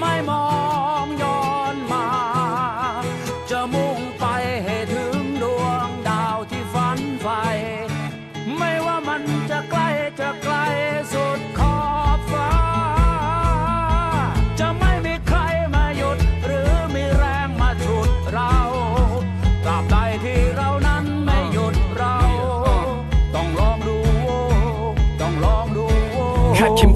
ไม่มองย้อนมา จะมุ่งไปให้ถึงดวงดาวที่ฝันใฝ่ไม่ว่ามันจะใกล้จะไกลสุดขอบฟ้า จะไม่มีใครมาหยุดหรือมีแรงมาฉุดเราตราบใดที่เรานั้นไม่หยุดเรา ต้องลองดู ต้องลองดู แค่เข็ม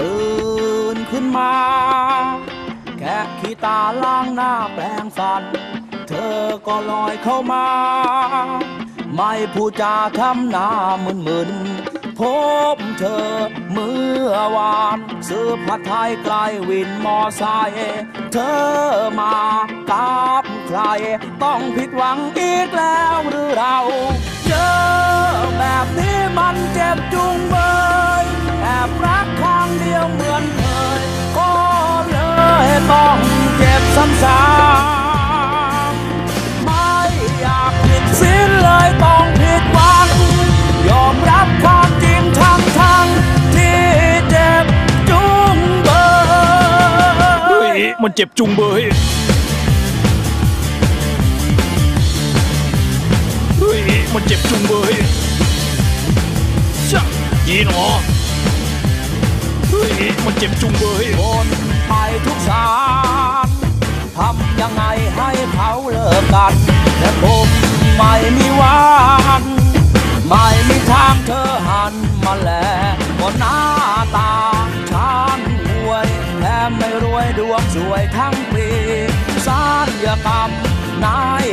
ตื่นขึ้นมา แค่ขี้ตาล้างหน้าแปลงฟัน เธอก็ลอยเข้ามา ไม่พูดจาทำหน้ามึนมึนพบเธอเมื่อวานซื้อผัดไทยไกลวินมอไซค์เธอมากับใคร ต้องผิดหวังอีกแล้วหรือเรา เจ็บซ้ำๆไม่อยากผิดสิ้นเลยต้องผิดหวังยอมรับความจริงทั้งทั้งๆที่เจ็บจุงเบเฮ้ยยมันเจ็บจุงเบยเฮ้ยมันเจ็บจุงเบยชะยีหนอเฮ้ยมันเจ็บจุงเบยโอนไปทุกสาร ทำยังไงให้เขาเลิกกัน แต่ผมไม่มีวันไม่มีทางเธอหันมาแลก็หน้าตาฉันรวยแถมไม่รวยดวงสวยทั้งปีสารยกรรมนาย